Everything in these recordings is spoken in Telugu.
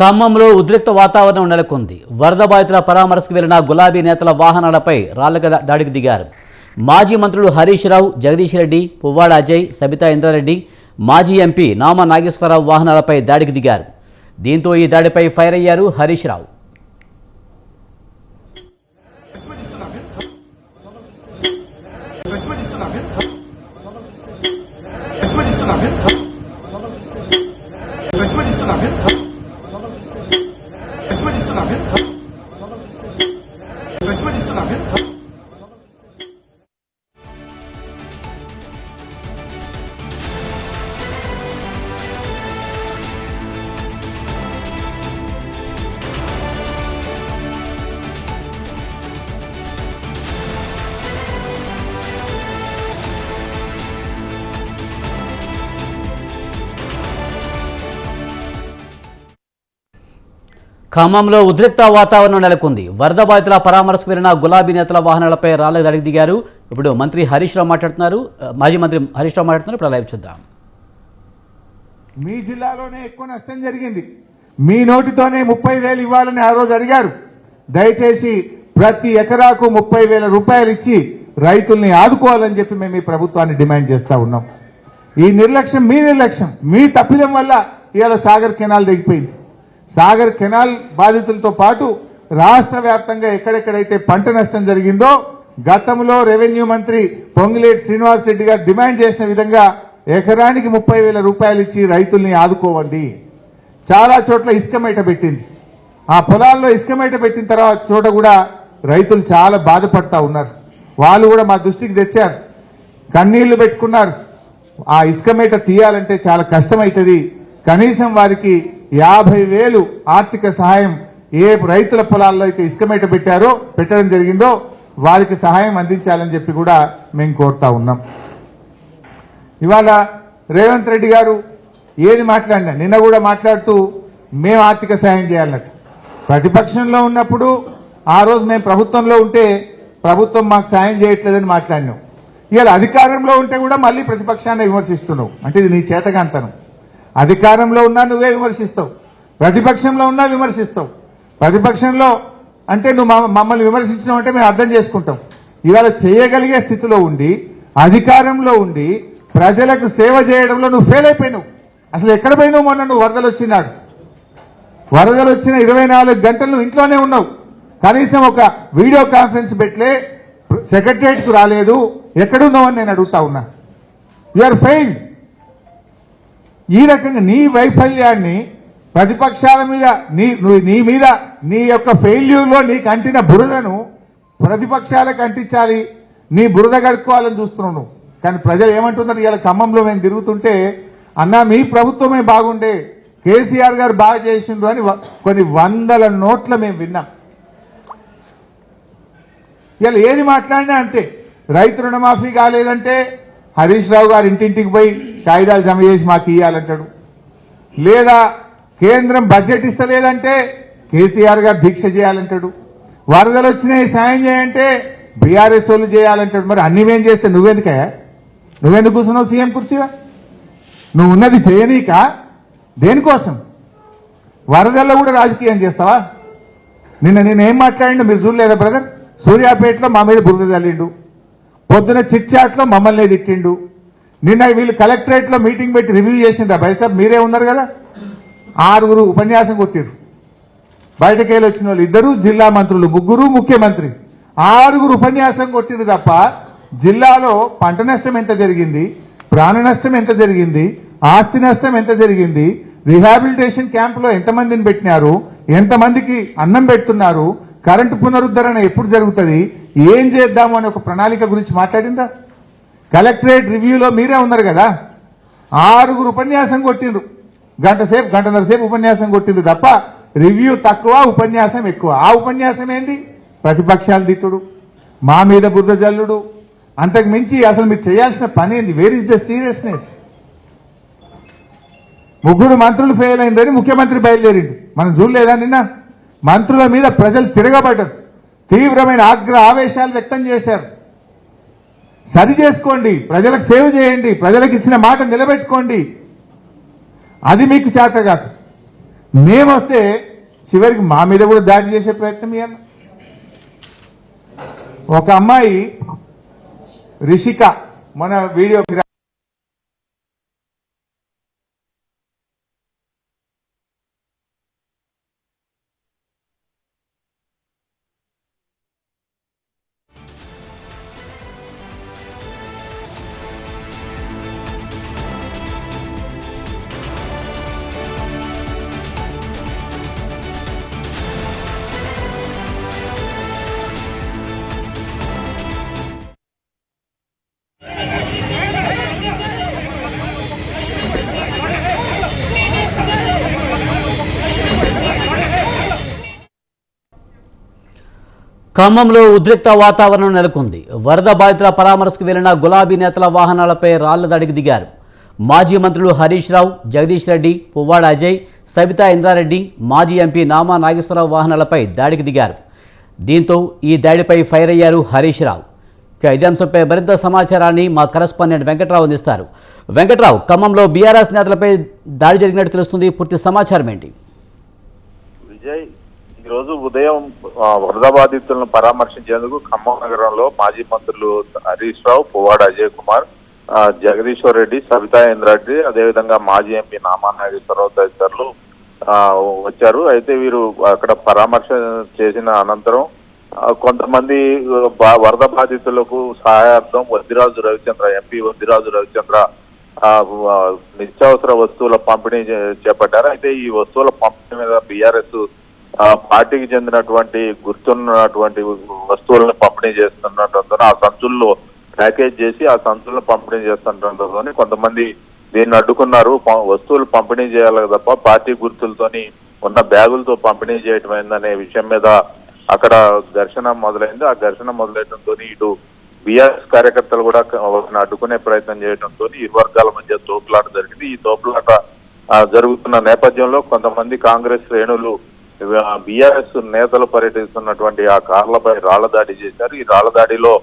ఖమ్మంలో ఉద్రిక్త వాతావరణం నెలకొంది. వరద బాధితుల పరామర్శకు వెళ్ళిన గులాబీ నేతల వాహనాలపై రాళ్ళ దాడికి దిగారు. మాజీ మంత్రులు హరీష్ రావు జగదీష్ రెడ్డి పువ్వాడ అజయ్ సబితా ఇంద్రారెడ్డి మాజీ ఎంపీ నామా నాగేశ్వరరావు వాహనాలపై దాడికి దిగారు. దీంతో ఈ దాడిపై ఫైర్ అయ్యారు హరీష్ రావు. Resmen ఖమ్మంలో ఉద్రిక్త వాతావరణం నెలకొంది. వరద బాధితుల పరామర్శకు వెళ్ళిన గులాబీ నేతల వాహనాలపై రాళ్ళ దడికి దిగారు. ఇప్పుడు మంత్రి హరీష్ రావు మాట్లాడుతున్నారు. మాజీ మంత్రి హరీష్ రావు మాట్లాడుతున్నారు. ఇప్పుడు లైవ్ చూద్దాం. మీ జిల్లాలోనే ఎక్కువ నష్టం జరిగింది. మీ నోటితోనే ముప్పై వేలు ఇవ్వాలని ఆ రోజు అడిగారు. దయచేసి ప్రతి ఎకరాకు ముప్పై వేల రూపాయలు ఇచ్చి రైతుల్ని ఆదుకోవాలని చెప్పి మేము ఈ ప్రభుత్వాన్ని డిమాండ్ చేస్తా ఉన్నాం. ఈ నిర్లక్ష్యం మీ నిర్లక్ష్యం. మీ తప్పిదం వల్ల ఇవాళ సాగర్ కెనాల్ దిగిపోయింది సాగర్ కెనాల్ బాధితులతో పాటు రాష్ట్ర వ్యాప్తంగా ఎక్కడెక్కడైతే పంట నష్టం జరిగిందో గతంలో రెవెన్యూ మంత్రి పొంగిలేటి శ్రీనివాస్ రెడ్డి గారు డిమాండ్ చేసిన విధంగా ఎకరానికి ముప్పై వేల రూపాయలు ఇచ్చి రైతుల్ని ఆదుకోవండి. చాలా చోట్ల ఇసుక మేట పెట్టింది. ఆ పొలాల్లో ఇసుక మేట పెట్టిన తర్వాత చోట కూడా రైతులు చాలా బాధపడతా ఉన్నారు. వాళ్ళు కూడా మా దృష్టికి తెచ్చారు. కన్నీళ్ళు పెట్టుకున్నారు. ఆ ఇసుక మేట తీయాలంటే చాలా కష్టమవుతుంది కనీసం వారికి యాభై వేలు ఆర్థిక సహాయం ఏ రైతుల పొలాల్లో అయితే ఇసుకమేట పెట్టారో పెట్టడం జరిగిందో వారికి సహాయం అందించాలని చెప్పి కూడా మేము కోరుతా ఉన్నాం. ఇవాళ రేవంత్ రెడ్డి గారు ఏది మాట్లాడినా నిన్న కూడా మాట్లాడుతూ మేము ఆర్థిక సహాయం చేయాలన్నట్టు. ప్రతిపక్షంలో ఉన్నప్పుడు ఆ రోజు మేము ప్రభుత్వంలో ఉంటే ప్రభుత్వం మాకు సాయం చేయట్లేదని మాట్లాడినాం. ఇవాళ అధికారంలో ఉంటే కూడా మళ్ళీ ప్రతిపక్షాన్ని విమర్శిస్తున్నావు అంటే ఇది నీ చేతగాంతనం. అధికారంలో ఉన్నా నువ్వే విమర్శిస్తావు. ప్రతిపక్షంలో ఉన్నా విమర్శిస్తావు. ప్రతిపక్షంలో అంటే నువ్వు మమ్మల్ని విమర్శించినావు అంటే మేము అర్థం చేసుకుంటాం. ఇవాళ చేయగలిగే స్థితిలో ఉండి అధికారంలో ఉండి ప్రజలకు సేవ చేయడంలో నువ్వు ఫెయిల్ అయిపోయినావు. అసలు ఎక్కడ పోయినావు మొన్న నువ్వు వరదలు వచ్చినాడు వరదలు వచ్చిన ఇరవై నాలుగు గంటలు నువ్వు ఇంట్లోనే ఉన్నావు. కనీసం ఒక వీడియో కాన్ఫరెన్స్ పెట్టలే సెక్రటరియట్కు రాలేదు. ఎక్కడున్నావు అని నేను అడుగుతా ఉన్నా. ఆర్ ఫెయిల్డ్ ఈ రకంగా నీ వైఫల్యాన్ని ప్రతిపక్షాల మీద నీ నీ మీద నీ యొక్క ఫెయిల్యూర్లో నీకు అంటిన బురదను ప్రతిపక్షాలకు అంటించాలి. నీ బురద కడుక్కోవాలని చూస్తున్నావు కానీ ప్రజలు ఏమంటున్నారు? ఇవాళ ఖమ్మంలో మేము తిరుగుతుంటే అన్నా మీ ప్రభుత్వమే బాగుండే. కేసీఆర్ గారు బాగా చేసిండ్రు అని కొన్ని వందల నోట్ల మేము విన్నాం. ఇవాళ ఏది మాట్లాడినా అంతే. రైతు రుణమాఫీ కాలేదంటే హరీష్ రావు గారు ఇంటింటికి పోయి కాగితాలు జమ చేసి మాకు ఇయ్యాలంటాడు. లేదా కేంద్రం బడ్జెట్ ఇస్తలేదంటే కేసీఆర్ గారు దీక్ష చేయాలంటాడు. వరదలు వచ్చినాయి సాయం చేయంటే బీఆర్ఎస్ వాళ్ళు చేయాలంటాడు. మరి అన్ని ఏం చేస్తే నువ్వెందుకే? నువ్వెందుకు కూర్చున్నావు సీఎం కుర్చీగా నువ్వు ఉన్నది చేయనీక దేనికోసం? వరదల్లో కూడా రాజకీయం చేస్తావా? నిన్న నేను ఏం మాట్లాడిండు మీరు చూడలేదా బ్రదర్? సూర్యాపేటలో మా మీద బురద చల్లిండు పొద్దున చిట్చాట్లో మమ్మల్ని తిట్టిండు. నిన్న వీళ్ళు కలెక్టరేట్లో మీటింగ్ పెట్టి రివ్యూ చేసిండ్రా బైసాబ్ మీరే ఉన్నారు కదా? ఆరుగురు ఉపన్యాసం కొట్టిరు బయటకు వెళ్ళి వచ్చిన వాళ్ళు ఇద్దరు జిల్లా మంత్రులు ముగ్గురు ముఖ్యమంత్రి. ఆరుగురు ఉపన్యాసం కొట్టిరు తప్ప జిల్లాలో పంట నష్టం ఎంత జరిగింది ప్రాణ నష్టం ఎంత జరిగింది ఆస్తి నష్టం ఎంత జరిగింది రిహాబిలిటేషన్ క్యాంపులో ఎంతమందిని పెట్టినారు ఎంతమందికి అన్నం పెడుతున్నారు కరెంటు పునరుద్ధరణ ఎప్పుడు జరుగుతుంది ఏం చేద్దాము అనే ఒక ప్రణాళిక గురించి మాట్లాడిందా? కలెక్టరేట్ రివ్యూలో మీరే ఉన్నారు కదా? ఆరుగురు ఉపన్యాసం కొట్టిండ్రు. గంట సేపు గంటన్నర సేపు ఉపన్యాసం కొట్టింది తప్ప రివ్యూ తక్కువ ఉపన్యాసం ఎక్కువ. ఆ ఉపన్యాసం ఏంటి? ప్రతిపక్షాలు దిట్టుడు మా మీద బుద్ధ జల్లుడు. అంతకు మించి అసలు మీరు చేయాల్సిన పని ఏంది? వేర్ ఇస్ ద సీరియస్నెస్ ముగ్గురు మంత్రులు ఫెయిల్ అయిందని ముఖ్యమంత్రి బయలుదేరిండు. మనం చూడలేదా నిన్న? మంత్రుల మీద ప్రజలు తిరగబడ్డారు. తీవ్రమైన ఆగ్రహ ఆవేశాలు వ్యక్తం చేశారు. సరి చేసుకోండి ప్రజలకు సేవ చేయండి ప్రజలకు ఇచ్చిన మాట నిలబెట్టుకోండి. అది మీకు చేత కాదు. మేమొస్తే చివరికి మా మీద కూడా దాడి చేసే ప్రయత్నం ఇవ్వాలి ఒక అమ్మాయి రిషిక మన వీడియో ఖమ్మంలో ఉద్రిక్త వాతావరణం నెలకొంది. వరద బాధితుల పరామర్శకు వెళ్ళిన గులాబీ నేతల వాహనాలపై రాళ్ళ దాడికి దిగారు. మాజీ మంత్రులు హరీష్ రావు జగదీష్ రెడ్డి పువ్వాడ అజయ్ సబితా ఇంద్రారెడ్డి మాజీ ఎంపీ నామా నాగేశ్వరరావు వాహనాలపై దాడికి దిగారు. దీంతో ఈ దాడిపై ఫైర్ అయ్యారు హరీష్ రావు. ఇక ఇదే అంశంపై మరింత సమాచారాన్ని మా కరస్పాండెంట్ వెంకట్రావు అందిస్తారు. వెంకట్రావు ఖమ్మంలో బీఆర్ఎస్ నేతలపై దాడి జరిగినట్టు తెలుస్తుంది. పూర్తి సమాచారం ఏంటి? విజయ్ ఈ రోజు ఉదయం వరద బాధితులను పరామర్శించేందుకు ఖమ్మం నగరంలో మాజీ మంత్రులు హరీష్ రావు పువ్వాడ అజయ్ కుమార్ జగదీశ్వర్ రెడ్డి సబితా ఇంద్రారెడ్డి అదేవిధంగా మాజీ ఎంపీ నామా నాగేశ్వరరావు తదితరులు వచ్చారు. అయితే వీరు అక్కడ పరామర్శ చేసిన అనంతరం కొంతమంది వరద బాధితులకు సహాయార్థం వద్దిరాజు రవిచంద్ర ఎంపీ వద్దిరాజు రవిచంద్ర నిత్యావసర వస్తువుల పంపిణీ చేపట్టారు. అయితే ఈ వస్తువుల పంపిణీ మీద బీఆర్ఎస్ పార్టీకి చెందినటువంటి గుర్తున్నటువంటి వస్తువులను పంపిణీ చేస్తున్నటువంటి ఆ సంచుల్లో ప్యాకేజ్ చేసి ఆ సంచులను పంపిణీ చేస్తుండటంతో కొంతమంది దీన్ని అడ్డుకున్నారు. వస్తువులు పంపిణీ చేయాలి తప్ప పార్టీ గుర్తులతోని ఉన్న బ్యాగులతో పంపిణీ చేయటం ఏందనే విషయం మీద అక్కడ ఘర్షణ మొదలైంది. ఆ ఘర్షణ మొదలైనతో ఇటు బీఆర్ఎస్ కార్యకర్తలు కూడా అడ్డుకునే ప్రయత్నం చేయడంతో ఇరు వర్గాల మధ్య తోపులాట జరిగింది. ఈ తోపులాట జరుగుతున్న నేపథ్యంలో కొంతమంది కాంగ్రెస్ శ్రేణులు బీఆర్ఎస్ నేతలు పర్యటిస్తున్నటువంటి ఆ కార్లపై రాళ్ళ దాడి చేశారు. ఈ రాళ్ళ దాడిలో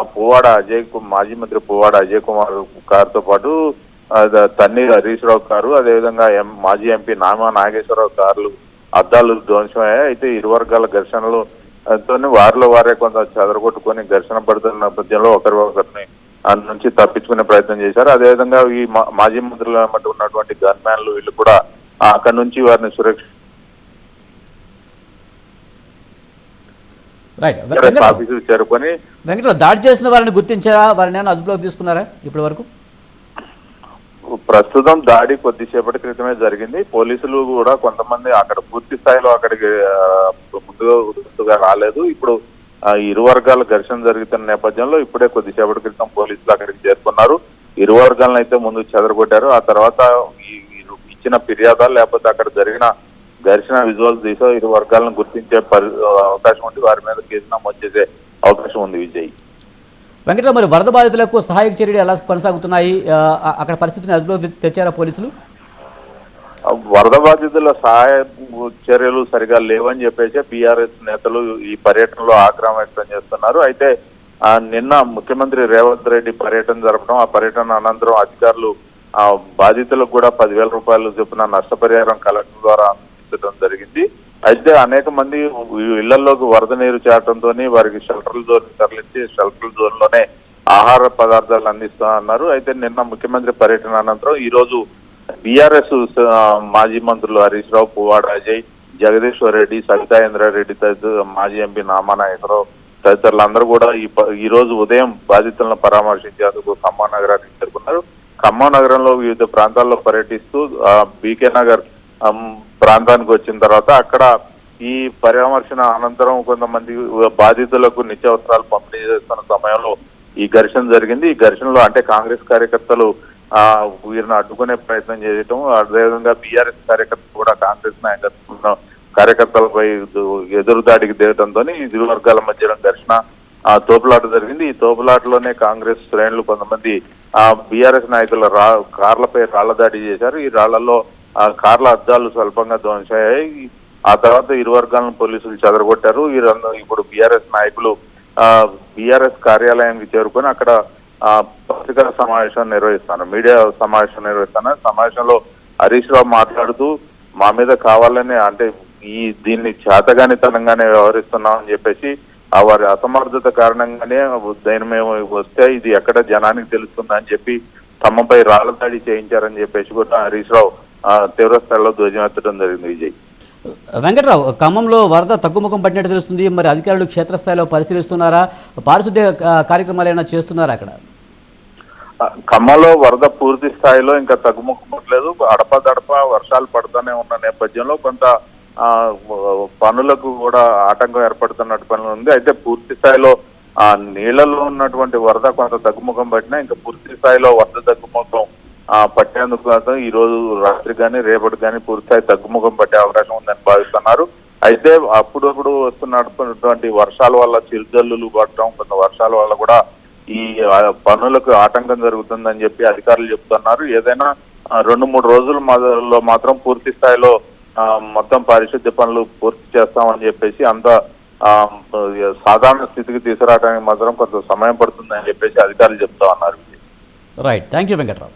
పువ్వాడ అజయ్ కు- మాజీ మంత్రి పువ్వాడ అజయ్ కుమార్ కారుతో పాటు తన్నీర్ హరీష్ రావు కారు అదేవిధంగా ఎం మాజీ ఎంపీ నామా నాగేశ్వరరావు కార్లు అద్దాలు ధ్వంసమయ్యాయి. అయితే ఇరు వర్గాల ఘర్షణలు తోని వారిలో వారే కొంత చెదరగొట్టుకొని ఘర్షణ పడుతున్న నేపథ్యంలో ఒకరి ఒకరిని నుంచి తప్పించుకునే ప్రయత్నం చేశారు. అదేవిధంగా ఈ మా- మాజీ మంత్రుల ఉన్నటువంటి గన్మ్యాన్లు వీళ్ళు కూడా అక్కడి నుంచి వారిని సురక్ష రైట్ చేరుకొని వెంకట్రావు దాడి చేసిన వారిని గుర్తించారా? వారిని ఏమైనా అదుపులోకి తీసుకున్నారా ఇప్పటి వరకు ప్రస్తుతం దాడి కొద్దిసేపటి క్రితమే జరిగింది. పోలీసులు కూడా కొంతమంది అక్కడ పూర్తి స్థాయిలో అక్కడికి ముందుగా రాలేదు. ఇప్పుడు ఇరు వర్గాల ఘర్షణ జరుగుతున్న నేపథ్యంలో ఇప్పుడే కొద్దిసేపటి క్రితం పోలీసులు అక్కడికి చేరుకున్నారు. ఇరు వర్గాలను అయితే ముందు చెదరగొట్టారు. ఆ తర్వాత ఇచ్చిన ఫిర్యాదా లేకపోతే అక్కడ జరిగిన ఘర్షణ విజువల్స్ తీసో ఇరు వర్గాలను గుర్తించే అవకాశం ఉంది వారి మీద కేసు నమోదు చేసే అవకాశం ఉంది విజయ్. వెంకట్రావు మరి వరద బాధితులకు సహాయక చర్యలు ఎలా కొనసాగుతున్నాయి? అక్కడ పరిస్థితిని అదుపులోకి తెచ్చారా పోలీసులు? వరద బాధితుల సహాయ చర్యలు సరిగా లేవని చెప్పేసి బీఆర్ఎస్ నేతలు ఈ పర్యటనలో ఆగ్రహం వ్యక్తం చేస్తున్నారు. అయితే నిన్న ముఖ్యమంత్రి రేవంత్ రెడ్డి పర్యటన జరపడం ఆ పర్యటన అనంతరం అధికారులు బాధితులకు కూడా పదివేల రూపాయలు చొప్పున నష్టపరిహారం కలెక్టర్ ద్వారా అందించడం జరిగింది. అయితే అనేక మంది ఇళ్ళలోకి వరద నీరు చేరడంతో వారికి షెల్టర్ జోన్ తరలించి షెల్టర్ జోన్లోనే ఆహార పదార్థాలు అందిస్తామన్నారు అయితే నిన్న ముఖ్యమంత్రి పర్యటన అనంతరం ఈ రోజు బీఆర్ఎస్ మాజీ మంత్రులు హరీష్ రావు పువ్వాడ అజయ్ జగదీశ్వర్ రెడ్డి సవితాయేంద్ర రెడ్డి తదితర మాజీ ఎంపీ నామానాయకరావు నాగేశ్వరరావు తదితరులందరూ కూడా ఈ ఈ రోజు ఉదయం బాధితులను పరామర్శించేందుకు ఖమ్మం నగరానికి చేరుకున్నారు. ఖమ్మం నగరంలో వివిధ ప్రాంతాల్లో పర్యటిస్తూ బీకే నగర్ ప్రాంతానికి వచ్చిన తర్వాత అక్కడ ఈ పరామర్శన అనంతరం కొంతమంది బాధితులకు నిత్యావసరాలు పంపిణీ చేస్తున్న సమయంలో ఈ ఘర్షణ జరిగింది. ఈ ఘర్షణలో అంటే కాంగ్రెస్ కార్యకర్తలు ఆ వీరిని అడ్డుకునే ప్రయత్నం చేయటం అదేవిధంగా బీఆర్ఎస్ కార్యకర్తలు కూడా కాంగ్రెస్ నాయకత్వం కార్యకర్తలపై ఎదురుదాడికి ఎదురు దాడికి దిగడంతో ఇరు వర్గాల మధ్య ఘర్షణ ఆ తోపులాట జరిగింది. ఈ తోపులాటలోనే కాంగ్రెస్ శ్రేణులు కొంతమంది ఆ బీఆర్ఎస్ నాయకుల రా కార్లపై రాళ్ళ దాడి చేశారు. ఈ రాళ్ళలో ఆ కార్ల అద్దాలు స్వల్పంగా ధ్వంసయ్యాయి ఆ తర్వాత ఇరు వర్గాలను పోలీసులు చెదరగొట్టారు. వీరందరూ ఇప్పుడు బీఆర్ఎస్ నాయకులు ఆ బీఆర్ఎస్ కార్యాలయానికి చేరుకొని అక్కడ ఆ పత్రికా సమావేశం నిర్వహిస్తాను మీడియా సమావేశం నిర్వహిస్తాను సమావేశంలో హరీష్ రావు మాట్లాడుతూ మా మీద కావాలని అంటే ఈ దీన్ని చేతగానితనంగానే వ్యవహరిస్తున్నాం అని చెప్పేసి ఆ వారి అసమర్థత కారణంగానే దీని మేము వస్తే ఇది ఎక్కడ జనానికి తెలుస్తుందని చెప్పి తమపై రాళ్ళ దాడి చేయించారని చెప్పేసి కూడా హరీష్ రావు ఆ, తీవ్ర స్థాయిలో ధ్వజమెత్తడం జరిగింది విజయ్. వెంకట్రావు ఖమ్మంలో వరద తగ్గుముఖం పట్టినట్టు తెలుస్తుంది. మరి అధికారులు క్షేత్రస్థాయిలో పరిశీలిస్తున్నారా? పారిశుద్ధ్య కార్యక్రమాలు ఏమైనా చేస్తున్నారా అక్కడ? ఖమ్మంలో వరద పూర్తి స్థాయిలో ఇంకా తగ్గుముఖపట్లేదు అడపదడప వర్షాలు పడుతూనే ఉన్న నేపథ్యంలో కొంత పనులకు కూడా ఆటంకం ఏర్పడుతున్నట్టు పనులు ఉంది. అయితే పూర్తి స్థాయిలో ఆ నీళ్ళలో ఉన్నటువంటి వరద కొంత తగ్గుముఖం పట్టినా ఇంకా పూర్తి స్థాయిలో వరద తగ్గుముఖం పట్టేందుకు మాత్రం ఈ రోజు రాత్రి కానీ రేపటి కానీ పూర్తి స్థాయి తగ్గుముఖం పట్టే అవకాశం ఉందని భావిస్తున్నారు. అయితే అప్పుడప్పుడు వస్తున్నటువంటి వర్షాల వల్ల చిరుజల్లులు పడటం కొంత వర్షాల వల్ల కూడా ఈ పనులకు ఆటంకం జరుగుతుందని చెప్పి అధికారులు చెప్తున్నారు. ఏదైనా రెండు మూడు రోజుల మొదల్లో మాత్రం పూర్తి స్థాయిలో మొత్తం పారిశుద్ధ్య పనులు పూర్తి చేస్తామని చెప్పేసి అంత సాధారణ స్థితికి తీసుకురావడానికి మాత్రం కొంత సమయం పడుతుందని చెప్పేసి అధికారులు చెప్తా ఉన్నారు. Right thank you Venkatrao